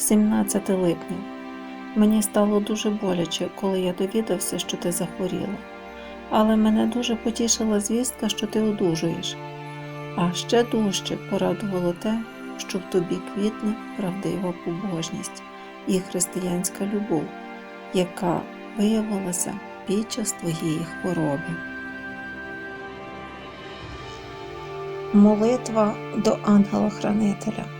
17 липня. Мені стало дуже боляче, коли я довідався, що ти захворіла. Але мене дуже потішила звістка, що ти одужуєш. А ще дужче порадувало те, що в тобі квітне правдива побожність і християнська любов, яка виявилася під час твоєї хвороби. Молитва до ангела-хранителя.